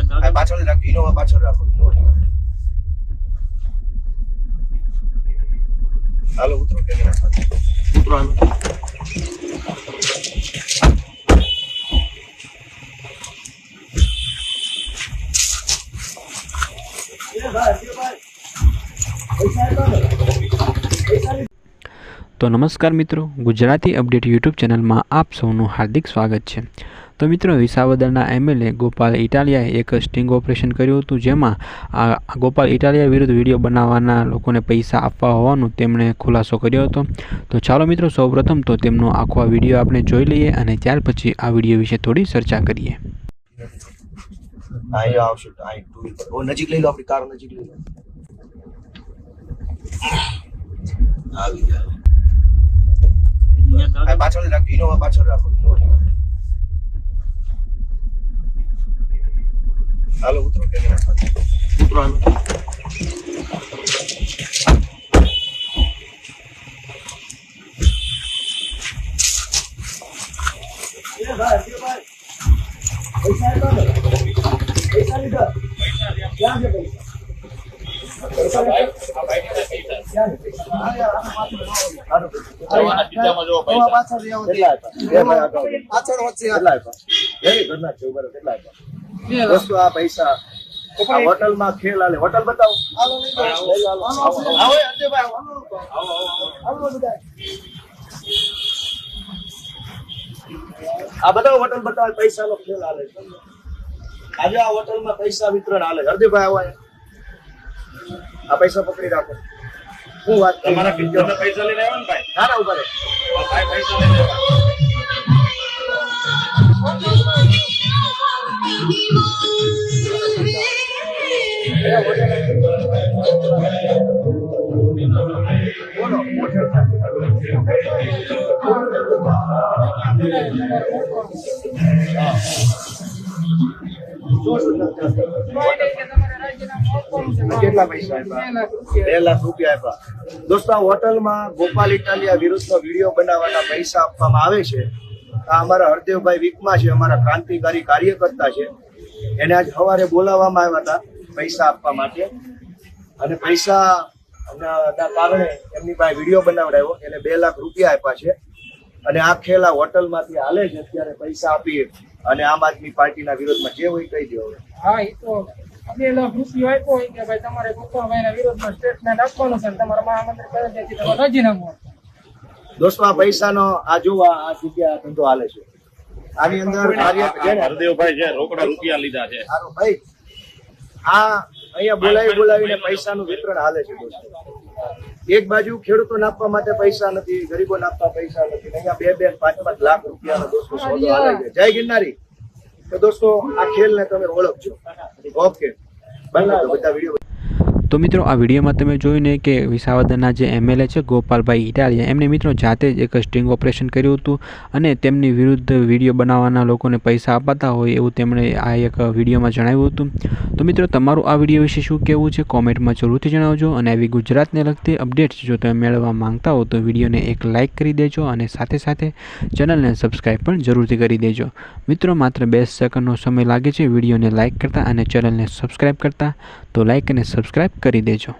આ પાછળ રાખો ઇનોવા પાછળ રાખો ઇનોવા હાલો ઉતરો કેમેરા ઉતરો હાલો. તો નમસ્કાર મિત્રો ગુજરાતી અપડેટ યુટ્યુબ ચેનલમાં આપ સૌનું હાર્દિક સ્વાગત છે. તો મિત્રો, વિસાવદરના એમએલએ ગોપાલ ઇટાલિયાએ એક સ્ટિંગ ઓપરેશન કર્યું હતું, જેમાં આ ગોપાલ ઇટાલિયા વિરુદ્ધ વીડિયો બનાવવાના લોકોને પૈસા આપવા હોવાનું તેમણે ખુલાસો કર્યો હતો. તો ચાલો મિત્રો, સૌપ્રથમ તો તેમનો આખો આ વીડિયો આપણે જોઈ લઈએ અને ત્યાર પછી આ વીડિયો વિશે થોડી ચર્ચા કરીએ. આવી ગયા પાછળ રાખો ઇનોવા પાછળ રાખો ઇનોવા હાલો ઉતરો ઉતરો હાલો પાછળ વચ્ચે કેટલા આપ્યા? કેટલા આપ્યા? દોસ્તો આ પૈસા. હોટલમાં ખેલ આલે. હોટલ બતાવો. આ બધા હોટલ બતાવે પૈસા નો ખેલ આલે. આજે આ હોટલમાં પૈસા વિતરણ આલે. હરદીભાઈ આવો. આ પૈસા પકડી રાખો. શું વાત તમારા પૈસા લઈને આવ્યો ને ભાઈ? ના ના ઊભા રે ભાઈ પૈસા લઈને આવ્યા. કેટલા પૈસા આપ્યા બે આપ્યા દોસ્તો હોટલમાં ગોપાલ ઇટાલિયા વિરુદ્ધનો વીડિયો બનાવવાના પૈસા આપવામાં આવે છે. આ અમારા હરદેવભાઈ વિકમા છે, અમારા ક્રાંતિકારી કાર્યકર્તા છે. એને આજ સવારે બોલાવવામાં આવ્યા હતા પૈસા આપવા માટે. અને પૈસા કારણે એમની પાસે વીડિયો બનાવડાવ્યો એને બે લાખ રૂપિયા આપ્યા છે. અને આ ખેલા હોટલમાંથી હાલે છે અત્યારે પૈસા આપી અને આમ આદમી પાર્ટીના વિરોધમાં જે હોય કહી દો હવે. હા એ તો બે લાખ રૂપિયા આપ્યો હોય કે ભાઈ તમારે ગોપાલભાઈના વિરોધમાં સ્ટેટમેન્ટ આપવાનું છે તમારા મહામંત્રી રાજીનામું દોસ્તો આ પૈસાનો આ જોવા આ આ જગ્યા ધંધો હાલે છે. આની અંદર ને હરદેવભાઈ છે રોકડા રૂપિયા લીધા છે. સારું ભાઈ. આ અહીંયા બોલાવી બોલાવીને પૈસાનું વિતરણ હાલે છે દોસ્તો. એક બાજુ ખેડૂતોને આપવા માટે પૈસા નથી ગરીબોને આપવા પૈસા નથી. અહીંયા બે બે પાંચ પાંચ લાખ રૂપિયાનો દોસ્તો સોદો હાલે છે. જય ગિરનારી. તો દોસ્તો આ ખેલને તમે ઓળખજો. ઓકે. બંને બધા વીડિયો તો મિત્રો, આ વિડીયોમાં તમે જોયું ને કે વિસાવદરના જે એમએલએ છે, ગોપાલભાઈ ઇટાલિયા, એમને મિત્રો જાતે જ એક સ્ટિંગ ઓપરેશન કર્યું હતું અને તેમની વિરુદ્ધ વીડિયો બનાવવાના લોકોને પૈસા અપાતા હોય એવું તેમણે આ એક વિડીયોમાં જણાવ્યું હતું. તો મિત્રો, તમારું આ વીડિયો વિશે શું કહેવું છે? કોમેન્ટમાં જરૂરથી જણાવજો અને આવી ગુજરાતને લગતી અપડેટ્સ જો તમે મેળવવા માંગતા હો તો વિડીયોને એક લાઇક કરી દેજો અને સાથે સાથે ચેનલને સબસ્ક્રાઈબ પણ જરૂરથી કરી દેજો. મિત્રો, માત્ર બે સેકન્ડનો સમય લાગે છે વિડીયોને લાઇક કરતાં અને ચેનલને સબસ્ક્રાઈબ કરતાં. તો લાઇક અને સબસ્ક્રાઈબ કરી દેજો.